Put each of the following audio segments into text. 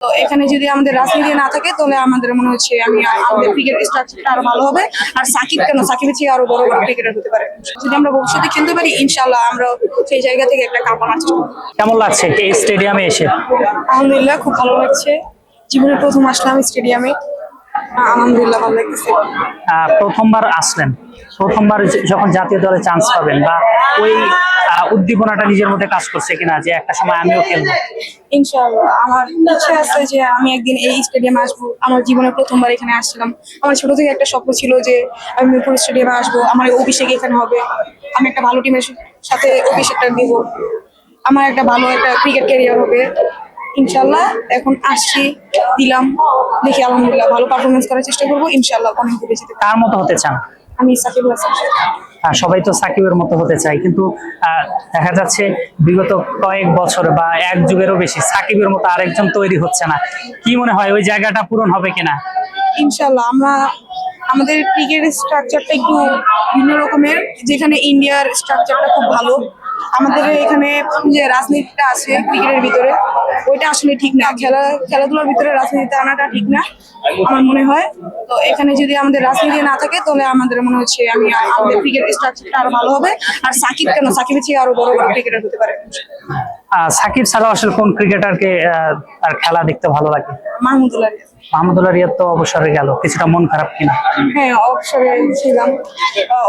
তো এখানে যদি আমাদের রাজনীতি না থাকে তাহলে আমাদের মনে হচ্ছে আমি আমাদের ক্রিকেট স্ট্রাকচারটা আরও ভালো হবে। আর সাকিব কেন? সাকিবের থেকে আরও বড় বড় ক্রিকেটার হতে পারে। যদি আমরা ভবিষ্যতে খেলতে পারি ইনশাল্লাহ আমরা সেই জায়গা থেকে একটা কাপ আনার চেষ্টা কেমন লাগছে এই স্টেডিয়ামে এসে? আলহামদুলিল্লাহ খুব ভালো লাগছে। জীবনের প্রথম আসলাম স্টেডিয়ামে আলহামদুলিল্লাহ ভালো লাগছে আহ, প্রথমবার আসলেন। প্রথমবার যখন জাতীয় দলে চান্স পাবেন বা ওই উদ্দীপনাটা নিজের মধ্যে কাজ করছে কিনা যে একটা সময় আমিও খেলব? ইনশাআল্লাহ আমার ইচ্ছা আছে যে আমি একদিন এই স্টেডিয়ামে আসব। আমার জীবনে প্রথমবার এখানে আসছিলাম। আমার ছোট থেকে একটা স্বপ্ন ছিল যে আমি মিরপুর স্টেডিয়ামে আসব আমার অভিষেক এখানে হবে। আমি একটা ভালো টিমের সাথে অভিষেকটা দিব আমার একটা ভালো একটা ক্রিকেট ক্যারিয়ার হবে। ইনশাল্লাহ এখন আসছি দিলাম দেখি আলহামদুলিল্লাহ ভালো পারফরমেন্স করার চেষ্টা করব। ইনশাল্লাহ অনেক দূরে যেতে। কার মতো হতে চান? আমি সাকিবুল হাসান সবাই তো সাকিবের মতো হতে চায়। কিন্তু দেখা যাচ্ছে বিগত কয়েক বছর বা এক যুগেরও বেশি সাকিবের মতো আরেকজন তৈরি হচ্ছে না। কি মনে হয় ওই জায়গাটা পূরণ হবে কিনা? ইনশাল্লাহ আমরা আমাদের ক্রিকেট স্ট্রাকচারটা একটু ভিন্ন রকমের। যেখানে ইন্ডিয়ার স্ট্রাকচারটা খুব ভালো। আমাদের এখানে যে রাজনীতিটা আছে ক্রিকেটের ভিতরে ওইটা আসলে ঠিক না। খেলা খেলাধুলার ভিতরে রাজনীতিতে আনাটা ঠিক না আমার মনে হয়। তো এখানে যদি আমাদের রাজনীতি না থাকে তাহলে আমাদের মনে হচ্ছে আমি আমাদের ক্রিকেট স্ট্রাকচারটা আরও ভালো হবে। আর সাকিব কেন? সাকিবের চেয়ে আরও বড় বড় ক্রিকেটার হতে পারে। সাকিব ছাড়াও আসলে কোন ক্রিকেটারকে আর খেলা দেখতে ভালো লাগে? মাহমুদুল্লাহ। মাহমুদুল্লাহ রিয়াদ তো অবসরে গেল, কিছুটা মন খারাপ কিনা? হ্যাঁ অবসরে ছিলাম।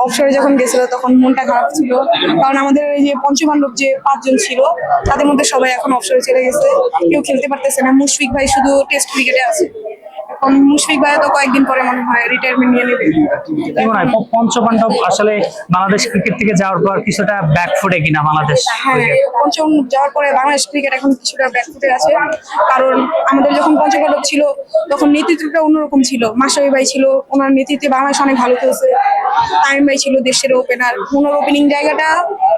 অবসরে যখন গেছিল তখন মনটা খারাপ ছিল। কারণ আমাদের এই যে পঞ্চপাণ্ডব যে পাঁচজন ছিল, তাদের মধ্যে সবাই এখন অবসরে চলে গেছে। কেউ খেলতে পারতেছে না। মুশফিক ভাই শুধু টেস্ট ক্রিকেটে আছে। এখন মুশফিক ভাই তো কয়েকদিন পরে মনে হয় রিটায়ারমেন্ট নিয়ে নেবে। কি মনে হয় পঞ্চপাণ্ডব আসলে বাংলাদেশ ক্রিকেট থেকে যাওয়ার পর কিছুটা ব্যাক ফুটে কিনা বাংলাদেশ হ্যাঁ পঞ্চম যাওয়ার পরে বাংলাদেশ ক্রিকেট এখন কিছুটা ব্যাকফুটে আছে। কারণ আমাদের যখন পঞ্চপাণ্ডব ছিল তখন নেতৃত্বটা অন্যরকম ছিল। মাসাবি ভাই ছিল ওনার নেতৃত্বে বাংলাদেশ অনেক ভালো খেলছে। তাইম ভাই ছিল দেশের ওপেনার ওনার ওপেনিং জায়গাটা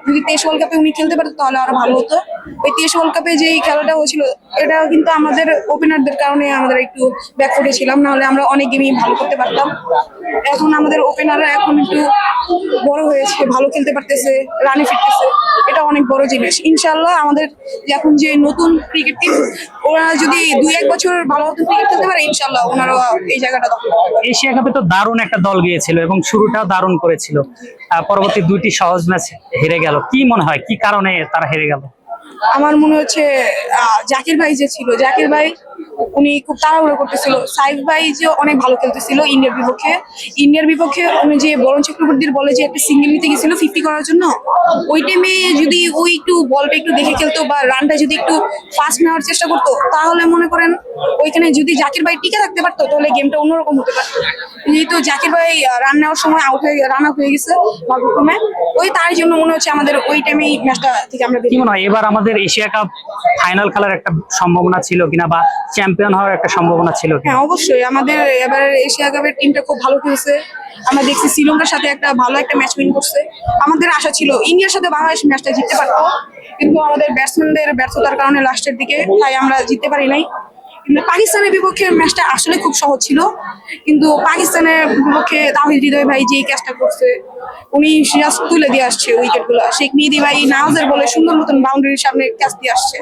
যদি তেইশ ওয়ার্ল্ড কাপে উনি খেলতে পারতো তাহলে আরও ভালো হতো। ওই ওয়ার্ল্ড কাপে যে খেলাটা হয়েছিল, এটা কিন্তু আমাদের ওপেনারদের কারণে আমাদের একটু ব্যাকফুটে ছিলাম, নাহলে আমরা অনেক গেমই ভালো করতে পারতাম। এখন আমাদের ওপেনাররা এখন একটু বড় হয়েছে, ভালো খেলতে পারতেছে রানে ফিরতেছে। এটা অনেক বড় জিনিস। ইনশাল্লাহ আমাদের এখন যে নতুন ক্রিকেট টিম ওরা যদি দুই এক বছর ভালো মতো ক্রিকেট খেলতে পারে ইনশাল্লাহ ওনারা এই জায়গাটা এশিয়া কাপে তো দারুণ একটা দল গিয়েছিল এবং শুরুটাও দারুণ করেছিল। পরবর্তী দুইটি সহজ ম্যাচ হেরে গেল। কি মনে হয়? কি কারণে তারা হেরে গেল? আমার মনে হচ্ছে জাকির ভাই যে ছিল জাকির ভাই উনি খুব তাড়াহুড়ো করতেছিল। সাইফ ভাই যে অনেক ভালো খেলতেছিল ইন্ডিয়ার বিপক্ষে। ইন্ডিয়ার বিপক্ষে উনি যে বরণ চক্রবর্তীর বলে যে একটা সিঙ্গেল নিতে গেছিল ফিফটি করার জন্য, ওই টাইমে যদি ওই একটু বলটা একটু দেখে খেলতো বা রানটা যদি একটু ফাস্ট নেওয়ার চেষ্টা করতো, তাহলে মনে করেন ওইখানে যদি জাকির ভাই টিকে থাকতে পারতো, তাহলে গেমটা অন্যরকম হতে পারতো। যেহেতু জাকির ভাই রান নেওয়ার সময় আউট হয়ে রান আউট হয়ে গেছে ভাগ্যক্রমে। ওই তার জন্য মনে হচ্ছে আমাদের ওই টাইমেই ম্যাচটা থেকে আমরা এবার আমাদের এশিয়া কাপ ফাইনাল খেলার একটা সম্ভাবনা ছিল কিনা বা চ্যাম্পিয়ন হওয়ার একটা সম্ভাবনা ছিল হ্যাঁ অবশ্যই। আমাদের এবার এশিয়া কাপের টিমটা খুব ভালো খেলছে। আমরা দেখছি শ্রীলঙ্কার সাথে একটা ভালো একটা ম্যাচ উইন করছে। আমাদের আশা ছিল ইন্ডিয়ার সাথে বাংলাদেশ ম্যাচটা জিততে পারতো কিন্তু আমাদের ব্যাটসম্যানদের ব্যর্থতার কারণে লাস্টের দিকে, তাই আমরা জিততে পারি নাই। পাকিস্তানের বিপক্ষে ম্যাচটা আসলে খুব সহজ ছিল। কিন্তু পাকিস্তানের বিপক্ষে তাহিদ হৃদয় ভাই যে ক্যাচটা করছে, উনি জাস্ট তুলে দিয়ে আসছে উইকেটগুলো শেখ মেহেদি ভাই নাওয়াজের বলে সুন্দর মতন বাউন্ডারির সামনে ক্যাচ দিয়ে আসছে।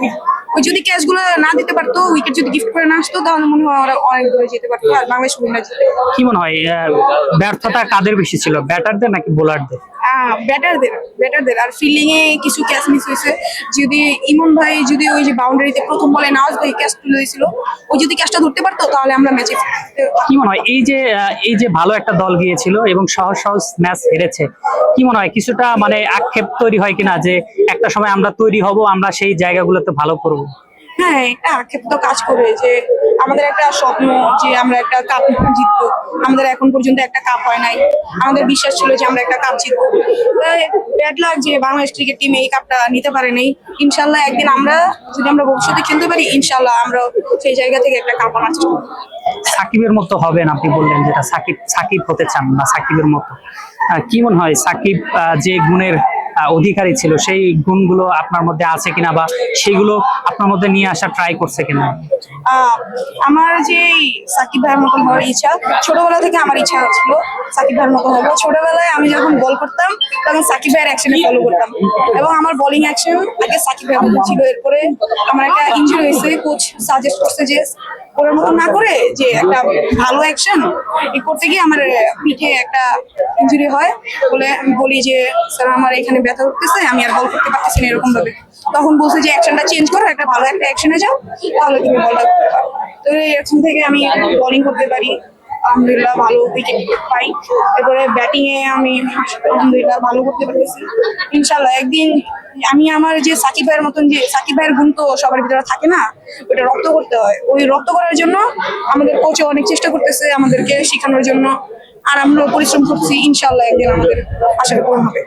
ওই যদি ক্যাচগুলো না দিতে পারতো উইকেট যদি গিফট করে না আসতো, তাহলে মনে হয় ওরা অনেক দূরে যেতে পারতো আর বাংলাদেশ উইনার কি মনে হয় ব্যর্থতা কাদের বেশি ছিল ব্যাটারদের নাকি বোলারদের ব্যাটারদের ব্যাটারদের আর ফিল্ডিং এ কিছু ক্যাচ মিস হয়েছে। যদি ইমন ভাই যদি ওই যে বাউন্ডারিতে প্রথম বলে নাওয়াজ ভাই ক্যাচ তুলে দিয়েছিল ওই যদি ক্যাচটা ধরতে পারতো তাহলে আমরা ম্যাচে কি মনে হয় এই যে এই যে ভালো একটা দল গিয়েছিল এবং সহজ সহজ ম্যাচ হেরেছে কি মনে হয় কিছুটা মানে আক্ষেপ তৈরি হয় কিনা যে একটা সময় আমরা তৈরি হব আমরা সেই জায়গাগুলোতে ভালো করব? হ্যাঁ এটা আক্ষেপ তো কাজ করে যে আমাদের একটা স্বপ্ন যে আমরা একটা কাপ জিতবো। আমাদের এখন পর্যন্ত একটা কাপ হয় নাই। আমাদের বিশ্বাস ছিল যে আমরা একটা কাপ জিতবো। ব্যাড লাগ যে বাংলাদেশ ক্রিকেট টিম এই কাপটা নিতে পারে নাই। ইনশাল্লাহ একদিন আমরা যদি আমরা ভবিষ্যতে খেলতে পারি ইনশাল্লাহ আমরা সেই জায়গা থেকে একটা কাপ আনার চেষ্টা সাকিবের মতো হবেন আপনি বললেন যেটা সাকিব সাকিব হতে চান না, সাকিবের মতো। কি মনে হয়, সাকিব যে গুণের অধিকারী ছিল, সেই গুণগুলো আপনার মধ্যে আছে কিনা বা সেগুলো আপনার মধ্যে নিয়ে আসা ট্রাই করছে কিনা? আমার যে সাকিব ভাইয়ের মতন হওয়ার ইচ্ছা, ছোটবেলা থেকে আমার ইচ্ছা ছিল সাকিব ভাইয়ের মতো হব ছোটবেলায় আমি যখন বল করতাম, তখন সাকিব ভাইয়ের অ্যাকশনে ফলো করতাম। এবং আমার বোলিং অ্যাকশন আগে সাকিব ভাইয়ের মতো ছিল। এরপরে আমার একটা ইনজুরি হয়েছে কোচ সাজেস্ট করছে যে ওর মতো না করে যে একটা ভালো অ্যাকশন করতে গিয়ে আমার পিঠে একটা ইনজুরি হয় বলে আমি বলি যে স্যার আমার এখানে ব্যথা উঠতেছে আমি আর বল করতে পারতেছি না এরকম ভাবে তখন বলছে যে অ্যাকশনটা চেঞ্জ করো একটা ভালো একটা অ্যাকশনে যাও তাহলে তুমি বলটা করতে পারো। তো এরকম থেকে আমি বলিং করতে পারি। আলহামদুলিল্লাহ ভালো উইকেট পাই। এরপরে ব্যাটিং এ আমি আলহামদুলিল্লাহ ভালো করতে পারতেছি। ইনশাল্লাহ একদিন আমি আমার যে সাকিব ভাইয়ের মতন যে সাকিব ভাইয়ের গুণ তো সবার ভিতরে থাকে না ওটা রক্ত করতে হয়। ওই রক্ত করার জন্য আমাদের কোচে অনেক চেষ্টা করতেছে আমাদেরকে শেখানোর জন্য। আর আমরা পরিশ্রম করছি ইনশাল্লাহ একদিন আমাদের আশা পূরণ হবে।